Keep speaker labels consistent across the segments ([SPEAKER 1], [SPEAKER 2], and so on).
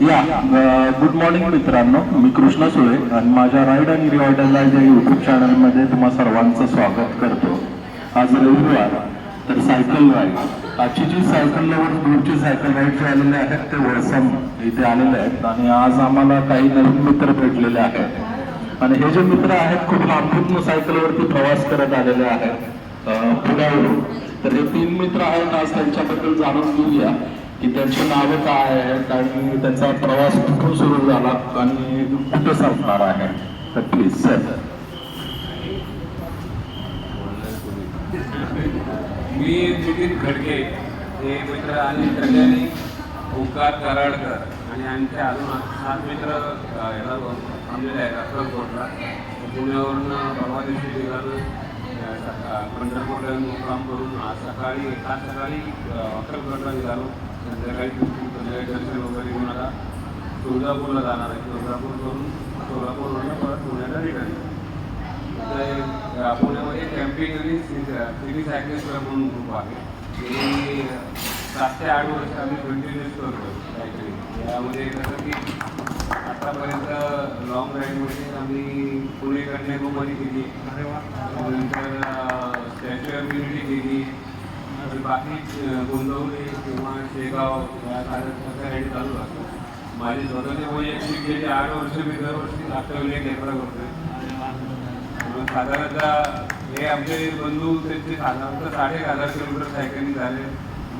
[SPEAKER 1] या good morning मित्रांनो. मी कृष्णा सुळे आणि माझ्या राईड आणि रिवायडरला या युट्यूब चॅनलमध्ये तुम्हा सर्वांचं स्वागत करतो. आज रविवार तर सायकल राईड आजची जी सायकल लवर दूरची सायकल राईड जे आलेले आहेत ते वळसम इथे आलेले आहेत. आणि आज आम्हाला काही नवीन मित्र भेटलेले आहेत. आणि हे जे मित्र आहेत खूप लांबून सायकलवरती प्रवास करत आलेले आहेत. पुण्यावरून. तर हे तीन मित्र आहेत आज त्यांच्याबद्दल जाणून घेऊया. की त्यांची नावं काय आहेत आणि त्यांचा प्रवास कुठून सुरू झाला आणि कुठं संपणार आहे? तर प्लीज सर
[SPEAKER 2] मी नितीन खडके हे मित्र आणि कल्याणी ओंकार कराडकर आणि आमचे अजून सात मित्र याला थांबलेले आहेत अक्कलकोटला पुण्यावरून परवा दिवशी निघालो पंढरपूरला मुक्काम करून आज सकाळी आज सकाळी अकरा अक्कलकोटला निघालो. संध्याकाळी संध्याकाळी दर्शन वगैरे घेऊन आता तुळजापूरला जाणार आहे. तुळजापूर करून सोलापूरवरून परत पुण्याला रिटर्न तर पुण्यामध्ये कॅम्पिंग आणि सिटी सायकलिस्ट क्लब म्हणून ग्रुप आहे. सात ते आठ वर्ष आम्ही कंटिन्युअस करतो सायकलिंग यामध्ये कसं की आतापर्यंत लॉंग राईडमध्ये आम्ही पुणे कन्याकुमारी केली नंतर स्टॅच्यू ऑफ युनिटी केली बाकी अ, गोंदवली किंवा शेगाव या साऱ्या राईड चालू असतात माझे स्वतःचे वैयक्तिक गेली आठ वर्ष मी दरवर्षी अष्टविनायक केंद्र करतोय. साधारणतः हे आमचे बंधू त्यांचे साधारणतः साडे हजार किलोमीटर सायकलिंग झाले.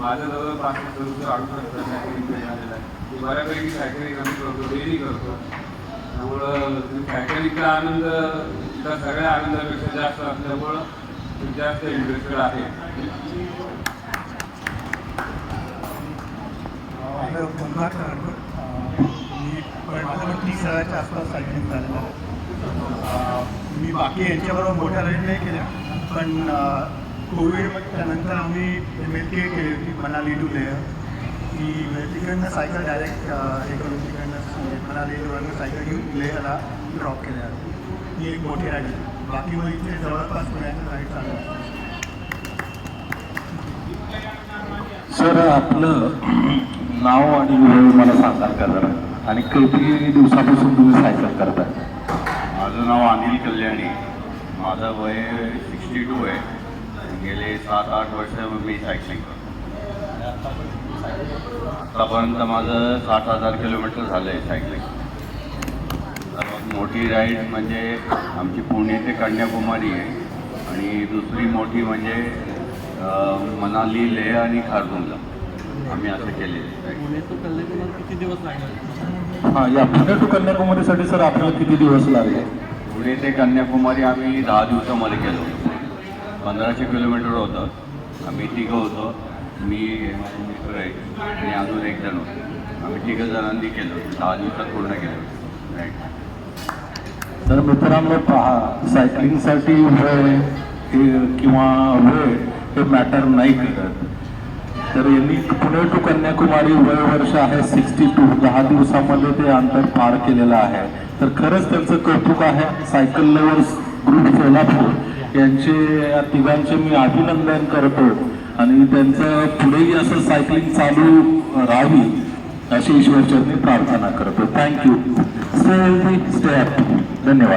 [SPEAKER 2] माझं जवळ पाच वर्ष हजार सायकलिंग झालेलं आहे. मी बऱ्यापैकी सायकलिंग आम्ही करतो डेली करतो. त्यामुळं सायकलिंगचा आनंद त्या सगळ्या आनंदापेक्षा जास्त असल्यामुळं जास्त इंटरेस्टेड आहे.
[SPEAKER 3] माझं मी पण तीस हजारच्या आसपास सायकलिंग झालेलं. आहे मी बाकी यांच्याबरोबर मोठ्या राईड नाही केल्या पण कोविड त्यानंतर आम्ही एम एल के केली होती मनाली टू लेह की तिकडनं सायकल डायरेक्ट हे करून तिकडनं मनाली मनालीवरनं सायकल घेऊन लेहला ड्रॉप केल्या. ही एक मोठी राईड बाकी मग इथे जवळपास पुण्याच्या राईड चालू आहे.
[SPEAKER 1] सर आपलं नाव आणि वेळ मला सांगाल का जरा. आणि किती दिवसापासून तुम्ही सायकल करता
[SPEAKER 4] माझं नाव अनिल कल्याणी. माझं वय सिक्स्टी टू आहे. गेले सात आठ वर्ष मी सायकलिंग करतो. आतापर्यंत माझं साठ हजार किलोमीटर झालं आहे सायकलिंग. सर्वात मोठी राईड म्हणजे आमची पुणे ते कन्याकुमारी आहे. आणि दुसरी मोठी म्हणजे मनाली लेह आणि खारदुंगला आम्ही असं केलेलं आहे.
[SPEAKER 5] पुणे टू कल्याण किती दिवस लागणार?
[SPEAKER 1] हा या पुणे टू कन्याकुमारीसाठी सर आपल्याला किती दिवस लागले?
[SPEAKER 4] पुणे ते कन्याकुमारी आम्ही दहा दिवसामध्ये केलो पंधराशे किलोमीटर होतं. आम्ही तिघं होतो. मी मित्र आहे आणि अजून एक जण होतो. आम्ही तिघं जणांनी केलं. दहा दिवसात पूर्ण केलं. राईट
[SPEAKER 1] तर मित्रांनो पहा सायकलिंगसाठी वेळ हे किंवा वेळ ते मॅटर नाही करत तर यांनी पुणे टू कन्याकुमारी वय वर्ष आहे सिक्स्टी टू दहा दिवसामध्ये ते अंतर पार केलेलं आहे. तर खरंच त्यांचं कौतुक आहे. सायकल लवर्स ग्रुप सोलापूर यांचे या तिघांचे मी अभिनंदन करतो. आणि त्यांचं पुढेही असं सायकलिंग चालू राहावी अशी ईश्वरचरणी प्रार्थना करतो. थँक्यू स्टे धन्यवाद.